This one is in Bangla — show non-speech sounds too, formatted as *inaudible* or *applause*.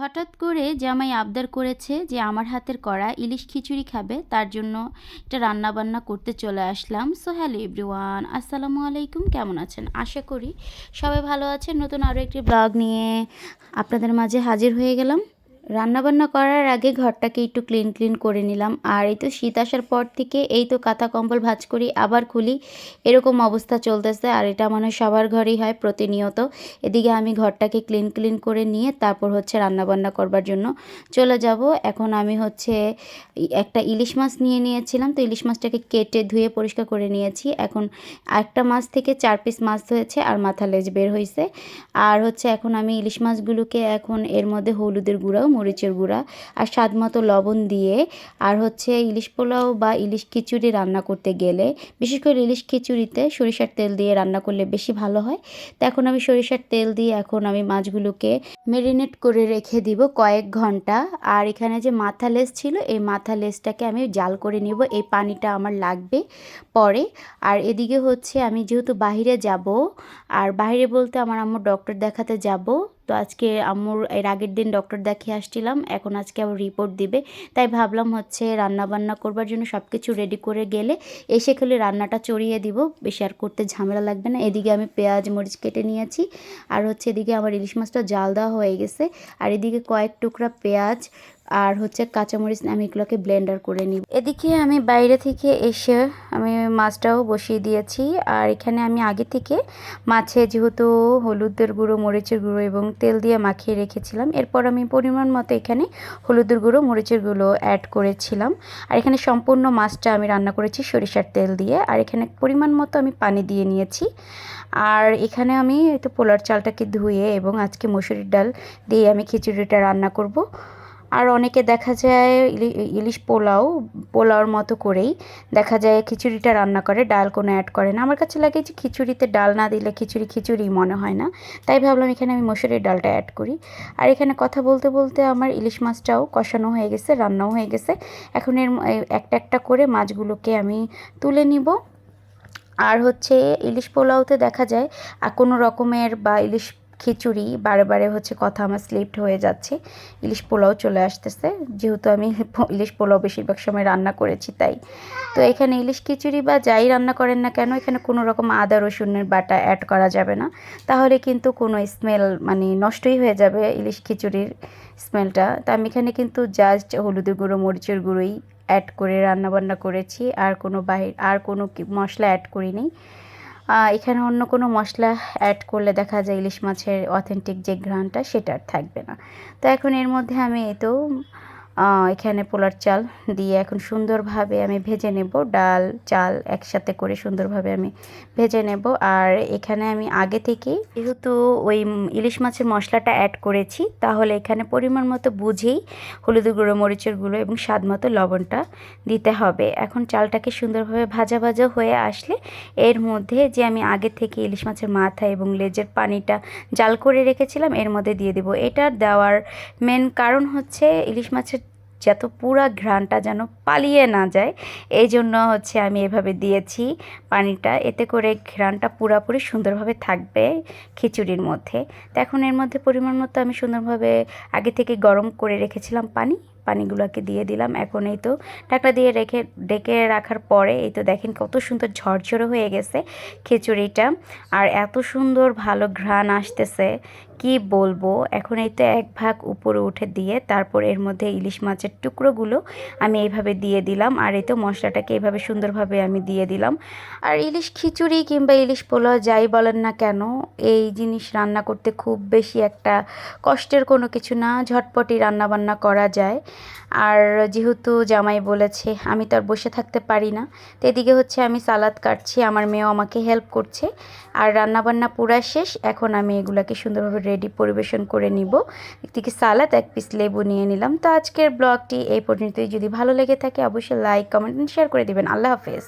হঠাৎ করে জামাই আবদার করেছে যে আমার হাতের করা ইলিশ খিচুড়ি খাবে, তার জন্য এটা রান্নাবান্না করতে চলে আসলাম। সো হ্যালো এভরিওয়ান আসসালামু আলাইকুম, কেমন আছেন? আশা করি সবাই ভালো আছেন। নতুন আরও একটি ব্লগ নিয়ে আপনাদের মাঝে হাজির হয়ে গেলাম। রান্নাবান্না করার আগে ঘরটাকে একটু ক্লিন ক্লিন করে নিলাম। আর এই তো শীত আসার পর থেকে এই তো কাঁথা কম্বল ভাজ করি, আবার খুলি। এরকম অবস্থা চলতেছে, আর এটা মনে সবার ঘরেই হয় প্রতিনিয়ত। এদিকে আমি ঘরটাকে ক্লিন ক্লিন করে নিয়ে তারপর হচ্ছে রান্নাবান্না করবার জন্য চলে যাব। এখন আমি হচ্ছে একটা ইলিশ মাছ নিয়ে নিয়েছিলাম, তো ইলিশ মাছটাকে কেটে ধুয়ে পরিষ্কার করে নিয়েছি। এখন একটা মাছ থেকে চার পিস মাছ হয়েছে, আর মাথা লেজ বের হয়েছে আর হচ্ছে এখন আমি ইলিশ মাছগুলোকে এখন এর মধ্যে হলুদের গুঁড়াও মরিচের গুঁড়া আর স্বাদ মতো লবণ দিয়ে আর হচ্ছে ইলিশ পোলাও বা ইলিশ খিচুড়ি রান্না করতে গেলে, বিশেষ করে ইলিশ খিচুড়িতে সরিষার তেল দিয়ে রান্না করলে বেশি ভালো হয়। তো এখন আমি সরিষার তেল দিয়ে এখন আমি মাছগুলোকে মেরিনেট করে রেখে দিব কয়েক ঘণ্টা। আর এখানে যে মাথা লেস ছিল, এই মাথা লেসটাকে আমি জাল করে নিব, এই পানিটা আমার লাগবে পরে। আর এদিকে হচ্ছে আমি যেহেতু বাইরে যাব, আর বাইরে বলতে আমার আম্মু ডক্টর দেখাতে যাব তো আজকে আম্মুর, এর আগের দিন ডক্টর দেখিয়ে আসছিলাম, এখন আজকে আবার রিপোর্ট দিবে। তাই ভাবলাম হচ্ছে রান্না বান্না করবার জন্য সব কিছু রেডি করে গেলে এসে খেলে রান্নাটা চড়িয়ে দিব। বেশি আর করতে ঝামেলা লাগবে না। এদিকে আমি পেঁয়াজ, মরিচ কেটে নিয়েছি। আর হচ্ছে এদিকে আমার ইলিশ মাছটা জাল দেওয়া হয়ে গেছে। আর এদিকে কয়েক টুকরা পেঁয়াজ আর হচ্ছে কাঁচামরিচ আমি এগুলোকে ব্লেন্ডার করে নিব। এদিকে আমি বাইরে থেকে এসে আমি মাছটাও বসিয়ে দিয়েছি। আর এখানে আমি আগে থেকে মাছে যেহেতু হলুদের গুঁড়ো, মরিচের গুঁড়ো এবং তেল দিয়ে মাখিয়ে রেখেছিলাম, এরপর আমি পরিমাণ মতো এখানে হলুদের গুঁড়ো, মরিচের গুঁড়ো অ্যাড করেছিলাম। আর এখানে সম্পূর্ণ মাছটা আমি রান্না করেছি সরিষার তেল দিয়ে। আর এখানে পরিমাণ মতো আমি পানি দিয়ে নিয়েছি। আর এখানে আমি একটু পোলার চালটাকে ধুয়ে এবং আজকে মসুরির ডাল দিয়ে আমি খিচুড়িটা রান্না করব। আর অনেকে দেখা যায় ইলি- ইলিশ পোলাও, পোলাওর মতো করেই দেখা যায় খিচুড়িটা রান্না করে, ডাল কোনো অ্যাড করে না। আমার কাছে লাগে যে খিচুড়িতে ডাল না দিলে খিচুড়ি খিচুড়ি মনে হয় না। তাই ভাবলাম এখানে আমি মসুরির ডালটা অ্যাড করি। আর এখানে কথা বলতে বলতে আমার ইলিশ মাছটাও কষানো হয়ে গেছে, রান্নাও হয়ে গেছে। এখন এর একটা একটা করে মাছগুলোকে আমি তুলে নিব। আর হচ্ছে ইলিশ পোলাওতে দেখা যায় কোনো রকমের বা ইলিশ খিচুড়ি, বারে বারে হচ্ছে কথা আমার স্লিপ্ট হয়ে যাচ্ছে। ইলিশ পোলাও চলে আসতেছে। যেহেতু আমি *laughs* ইলিশ পোলাও বেশিরভাগ সময় রান্না করেছি তাই। তো এখানে ইলিশ খিচুড়ি বা যাই রান্না করেন না কেন, এখানে কোনো রকম আদা, রসুনের বাটা অ্যাড করা যাবে না। তাহলে কিন্তু কোনো স্মেল মানে নষ্টই হয়ে যাবে ইলিশ খিচুড়ির স্মেলটা তা আমি এখানে কিন্তু জাস্ট হলুদের গুঁড়ো, মরিচের গুঁড়োই অ্যাড করে রান্নাবান্না করেছি। আর কোনো বাহির আর কোনো মশলা অ্যাড করিনি। এখানে অন্য কোনো মশলা অ্যাড করলে দেখা যায় ইলিশ মাছের অথেন্টিক যে ঘ্রাণটা সেটা আর থাকবে না। তো এখন এর মধ্যে আমি তো এখানে পোলার চাল দিয়ে এখন সুন্দরভাবে আমি ভেজে নেব। ডাল, চাল একসাথে করে সুন্দরভাবে আমি ভেজে নেব। আর এখানে আমি আগে থেকেই যেহেতু ওই ইলিশ মাছের মশলাটা অ্যাড করেছি, তাহলে এখানে পরিমাণ মতো বুঝেই হলুদ গুঁড়ো, মরিচের গুঁড়ো এবং স্বাদ মতো লবণটা দিতে হবে। এখন চালটাকে সুন্দরভাবে ভাজা ভাজা হয়ে আসলে এর মধ্যে যে আমি আগে থেকে ইলিশ মাছের মাথা এবং লেজের পানিটা জাল করে রেখেছিলাম, এর মধ্যে দিয়ে দেবো। এটা দেওয়ার মেন কারণ হচ্ছে ইলিশ মাছের যত পুরা ঘ্রাণটা যেন পালিয়ে না যায়। এই জন্য হচ্ছে আমি এভাবে দিয়েছি পানিটা। এতে করে ঘ্রাণটা পুরাপুরি সুন্দরভাবে থাকবে খিচুড়ির মধ্যে। তো এখন এর মধ্যে পরিমাণ মতো আমি সুন্দরভাবে আগে থেকে গরম করে রেখেছিলাম পানি। পানিগুলোকে দিয়ে দিলাম। এখন এই তো ঢাকনা দিয়ে রেখে ডেকে রাখার পরে এই তো দেখেন কত সুন্দর ঝরঝরে হয়ে গেছে খিচুড়িটা। আর এত সুন্দর ভালো ঘ্রাণ আসতেছে কি বলব? এখন এই তো এক ভাগ উপরে উঠে দিয়ে তারপর এর মধ্যে ইলিশ মাছের টুকরোগুলো আমি এইভাবে দিয়ে দিলাম। আর এই তো মশলাটাকে এইভাবে সুন্দরভাবে আমি দিয়ে দিলাম। আর ইলিশ খিচুড়ি কিংবা ইলিশ পোলাও যাই বলেন না কেন, এই জিনিস রান্না করতে খুব বেশি একটা কষ্টের কোনো কিছু না, ঝটপটি রান্নাবান্না করা যায়। আর যেহেতু জামাই বলেছে, আমি তো আর বসে থাকতে পারি না। তো এদিকে হচ্ছে আমি সালাদ কাটছি, আমার মেয়েও আমাকে হেল্প করছে। আর রান্নাবান্না পুরা শেষ, এখন আমি এগুলাকে সুন্দরভাবে রেডি পরিবেশন করে নিব। একদিকে সালাদ, এক পিস লেবু নিয়ে নিলাম। তো আজকের ব্লগটি এই পর্যন্তই। যদি ভালো লেগে থাকে, অবশ্যই লাইক কমেন্ট শেয়ার করে দিবেন। আল্লাহ হাফেজ।